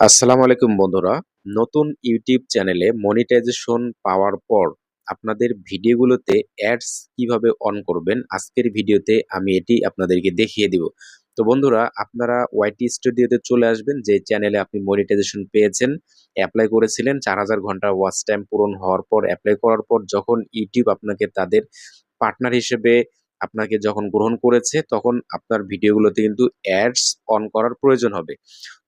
আসসালামু আলাইকুম বন্ধুরা। নতুন ইউটিউব চ্যানেলে মনিটাইজেশন পাওয়ার পর আপনাদের ভিডিওগুলোতে অ্যাডস কীভাবে অন করবেন, আজকের ভিডিওতে আমি এটি আপনাদেরকে দেখিয়ে দিব। তো বন্ধুরা, আপনারা ওয়াইটি স্টুডিওতে চলে আসবেন, যে চ্যানেলে আপনি মনিটাইজেশন পেয়েছেন, অ্যাপ্লাই করেছিলেন, চার হাজার ঘণ্টা ওয়াচ টাইম পূরণ হওয়ার পর, অ্যাপ্লাই করার পর যখন ইউটিউব আপনাকে তাদের পার্টনার হিসেবে আপনাকে যখন গ্রহণ করেছে, তখন আপনার ভিডিওগুলোতে কিন্তু অ্যাডস অন করার প্রয়োজন হবে।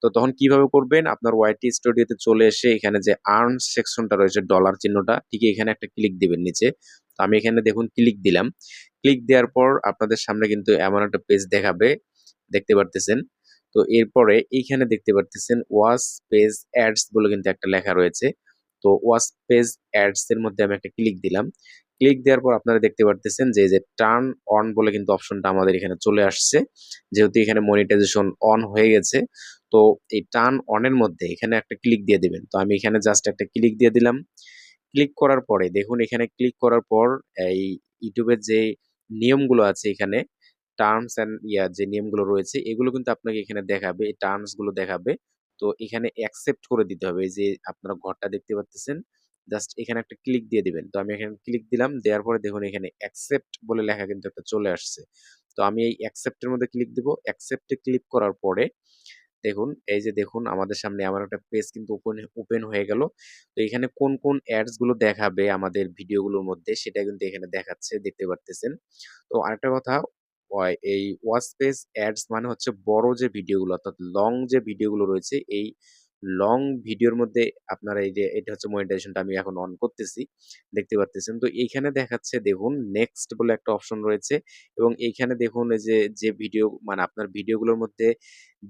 তো তখন কীভাবে করবেন? আপনার ওয়াইটি স্টুডিওতে চলে এসে এখানে যে আর্ন সেকশনটা রয়েছে ডলার চিহ্নটা, ঠিক এখানে একটা ক্লিক দিবেন নিচে। তো আমি এখানে দেখুন ক্লিক দিলাম। ক্লিক দেওয়ার পর আপনাদের সামনে কিন্তু এমন একটা পেজ দেখাবে। দেখতে পারতেছেন? তো এরপরে এইখানে দেখতে পারতেছেন ওয়াস পেজ অ্যাডস বলে কিন্তু একটা লেখা রয়েছে। তো ওয়াস পেজ অ্যাডস এর মধ্যে আমি একটা ক্লিক দিলাম। ক্লিক দেওয়ার পর আপনারা দেখতে পারতেছেন যে যে টার্ন অন বলে কিন্তু অপশনটা আমাদের এখানে চলে আসছে। যেহেতু এখানে মনিটাইজেশন অন হয়ে গেছে, তো এই টার্ন অনের মধ্যে এখানে একটা ক্লিক দিয়ে দিবেন। তো আমি এখানে জাস্ট একটা ক্লিক দিয়ে দিলাম। ক্লিক করার পরে দেখুন এখানে ক্লিক করার পর এই ইউটিউবের যে নিয়মগুলো আছে এখানে টার্মস অ্যান্ড ইয়া যে নিয়মগুলো রয়েছে, এগুলো কিন্তু আপনাকে এখানে দেখাবে, এই টার্মসগুলো দেখাবে। তো এখানে অ্যাকসেপ্ট করে দিতে হবে। এই যে আপনারা ঘরটা দেখতে পাচ্ছেন জাস্ট এখানে একটা ক্লিক দিয়ে দিবেন। তো আমি এখানে ক্লিক দিলাম, দেওয়ার পরে দেখুন এখানে অ্যাকসেপ্ট বলে লেখা কিন্তু একটা চলে আসছে। তো আমি এই অ্যাকসেপ্টের মধ্যে ক্লিক দিব। অ্যাকসেপ্টে ক্লিক করার পরে দেখুন, এই যে দেখুন আমাদের সামনে আমার একটা পেজ কিন্তু ওপেন ওপেন হয়ে গেল। তো এখানে কোন কোন অ্যাডসগুলো দেখাবে আমাদের ভিডিওগুলোর মধ্যে সেটা কিন্তু এখানে দেখাচ্ছে, দেখতে পারতেছেন। তো আরেকটা কথা এই ওয়াচ পেজ অ্যাডস মানে হচ্ছে বড় যে ভিডিওগুলো অর্থাৎ লং যে ভিডিওগুলো রয়েছে, এই লং ভিডিওর মধ্যে আপনারা এই যে, এটা হচ্ছে মনিটাইজেশনটা আমি এখন অন করতেছি, দেখতে পারতেছেন। তো এইখানে দেখাচ্ছে, দেখুন নেক্সট বলে একটা অপশন রয়েছে এবং এইখানে দেখুন, এই যে যে ভিডিও মানে আপনার ভিডিওগুলোর মধ্যে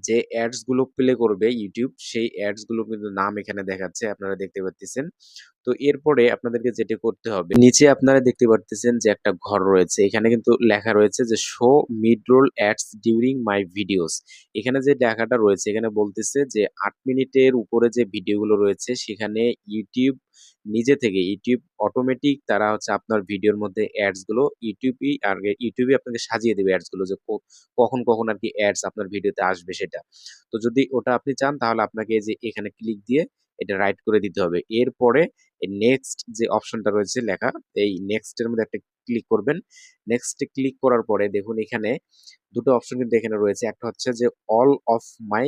যে অ্যাডসগুলো প্লে করবে ইউটিউব সেই অ্যাডসগুলো কিন্তু নাম এখানে দেখাচ্ছে, আপনারা দেখতে পাচ্ছেন তো এরপরে আপনাদেরকে যেটা করতে হবে, নিচে আপনারা দেখতে পারতেছেন যে একটা ঘর রয়েছে, এখানে কিন্তু লেখা রয়েছে যে show mid roll ads during my videos এখানে যে লেখাটা রয়েছে, এখানে বলতেছে যে, আট মিনিটের উপরে যে ভিডিওগুলো রয়েছে, সেখানে ইউটিউব নিজে থেকে ইউটিউব অটোমেটিক তারা হচ্ছে আপনার ভিডিওর মধ্যে অ্যাডসগুলো ইউটিউবই আর ইউটিউবই আপনাকে সাজিয়ে দেবে অ্যাডসগুলো যে কখন কখন আর কি অ্যাডস আপনার ভিডিওতে আসবে সেটা। তো যদি ওটা আপনি চান তাহলে আপনাকে যে এখানে ক্লিক দিয়ে এটা রাইট করে দিতে হবে। এরপরে নেক্সট যে অপশনটা রয়েছে লেখা, এই নেক্সটের মধ্যে একটা ক্লিক করবেন। নেক্সটে ক্লিক করার পরে দেখুন এখানে দুটো অপশন কিন্তু এখানে রয়েছে। একটা হচ্ছে যে all of my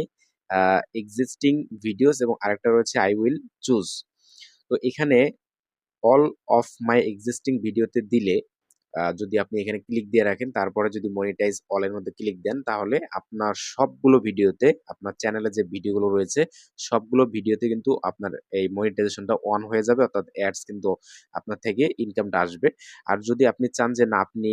existing videos এবং আরেকটা রয়েছে আই উইল চুজ তো এখানে অল অফ মাই এক্সিস্টিং ভিডিওতে দিলে যদি আপনি এখানে ক্লিক দিয়ে রাখেন, তারপরে যদি মনিটাইজ অল এর মধ্যে ক্লিক দেন, তাহলে আপনার সবগুলো ভিডিওতে আপনার চ্যানেলে যে ভিডিওগুলো রয়েছে, সবগুলো ভিডিওতে কিন্তু আপনার এই মনিটাইজেশনটা অন হয়ে যাবে, অর্থাৎ অ্যাডস কিন্তু আপনার থেকে ইনকামটা আসবে। আর যদি আপনি চান যে না আপনি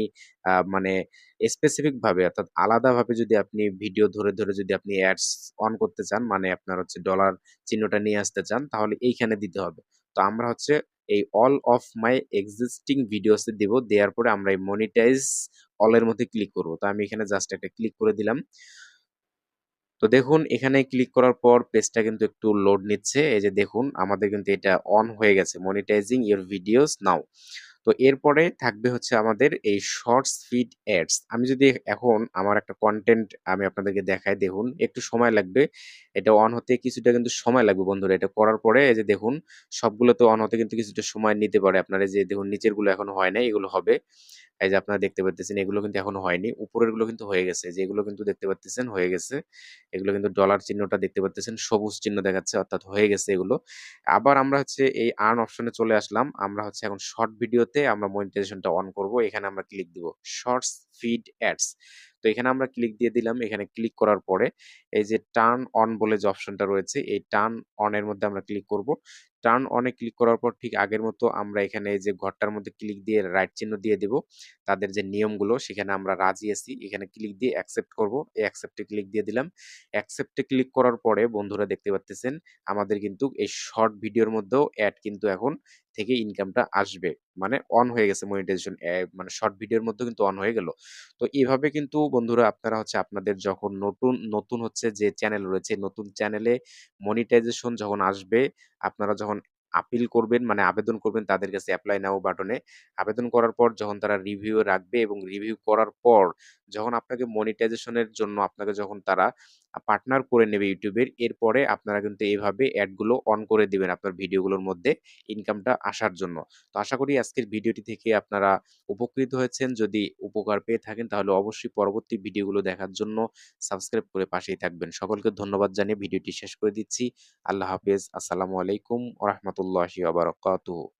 মানে স্পেসিফিক ভাবে, অর্থাৎ আলাদাভাবে যদি আপনি ভিডিও ধরে ধরে যদি আপনি অ্যাডস অন করতে চান মানে আপনার হচ্ছে ডলার চিহ্নটা নিয়ে আসতে চান, তাহলে এইখানে দিতে হবে। তো আমরা হচ্ছে এই অল অফ মাই এক্সিস্টিং ভিডিওসে দিব। দেওয়ার পরে আমরা এই মনিটাইজ অলের মধ্যে ক্লিক করব। তো আমি এখানে জাস্ট একটা ক্লিক করে দিলাম। তো দেখুন, এখানে ক্লিক করার পর পেজটা কিন্তু একটু লোড নিচ্ছে। এই যে দেখুন, আমাদের কিন্তু এটা অন হয়ে গেছে। মনিটাইজিং ইয়োর ভিডিওস নাও তো এরপরে থাকবে হচ্ছে আমাদের এই শর্টস ফিড অ্যাডস আমি যদি এখন আমার একটা কন্টেন্ট আমি আপনাদেরকে দেখাই, দেখুন, একটু সময় লাগবে। এটা অন হতে কিছুটা কিন্তু সময় লাগবে বন্ধুরা। এটা করার পরে এই যে দেখুন সবগুলো তো অন হতে কিন্তু কিছুটা সময় নিতে পারে। আপনারা যে দেখুন নিচেরগুলো এখন হয় না এগুলো হবে। এই যে আপনারা দেখতে পাচ্ছেন এগুলো কিন্তু এখন হয়নি। উপরেরগুলো কিন্তু হয়ে গেছে। যে এগুলো কিন্তু দেখতে পাচ্ছেন হয়ে গেছে। এগুলো কিন্তু ডলার চিহ্নটা দেখতে পাচ্ছেন সবুজ চিহ্ন দেখাচ্ছে, অর্থাৎ হয়ে গেছে এগুলো। আবার আমরা হচ্ছে এই আর্ন অপশনে চলে আসলাম। আমরা হচ্ছে এখন শর্ট ভিডিওতে আমরা মনিটাইজেশনটা অন করব। এখানে আমরা ক্লিক দিব শর্টস ফিড অ্যাডস তো এখানে আমরা ক্লিক দিয়ে দিলাম। এখানে ক্লিক করার পরে এই যে টার্ন অন বলে যে অপশনটা রয়েছে, এই টার্ন অনের মধ্যে আমরা ক্লিক করব। টার্ন অনে ক্লিক করার পর ঠিক আগের মতো আমরা এখানে এই যে ঘরটার মধ্যে ক্লিক দিয়ে রাইট চিহ্ন দিয়ে দেব। তাদের যে নিয়মগুলো সেখানে আমরা রাজি আছি। এখানে ক্লিক দিয়ে অ্যাকসেপ্ট করব। এই অ্যাকসেপ্টে ক্লিক দিয়ে দিলাম। অ্যাকসেপ্টে ক্লিক করার পরে বন্ধুরা দেখতে পাচ্ছেন আমাদের কিন্তু এই শর্ট ভিডিওর মধ্যেও অ্যাড কিন্তু এখন থেকে ইনকামটা আসবে। মানে অন হয়ে গেছে মনিটাইজেশন মানে শর্ট ভিডিওর মধ্যে কিন্তু অন হয়ে গেল। তো এইভাবে কিন্তু বন্ধুরা, আপনারা হচ্ছে আপনাদের যখন নতুন নতুন হচ্ছে যে চ্যানেল রয়েছে, নতুন চ্যানেলে মনিটাইজেশন যখন আসবে, আপনারা যখন আপিল করবেন মানে আবেদন করবেন, তাদের কাছে অ্যাপ্লাই নাও বাটনে আবেদন করার পর যখন তারা রিভিউ রাখবে এবং রিভিউ করার পর যখন আপনাকে মনিটাইজেশনের জন্য আপনাকে যখন তারা পার্টনার করে নেবে ইউটিউবের। এরপরে আপনারা কিন্তু এইভাবে অ্যাডগুলো অন করে দিবেন আপনার ভিডিওগুলোর মধ্যে ইনকামটা আসার জন্য। তো আশা করি আজকের ভিডিওটি থেকে আপনারা উপকৃত হয়েছেন। যদি উপকার পেয়ে থাকেন তাহলে অবশ্যই পরবর্তী ভিডিওগুলো দেখার জন্য সাবস্ক্রাইব করে পাশেই থাকবেন। সকলকে ধন্যবাদ জানিয়ে ভিডিওটি শেষ করে দিচ্ছি। আল্লাহ হাফেজ। আসসালামু আলাইকুম ওরহমতুল্লাহি আবরকাতুহ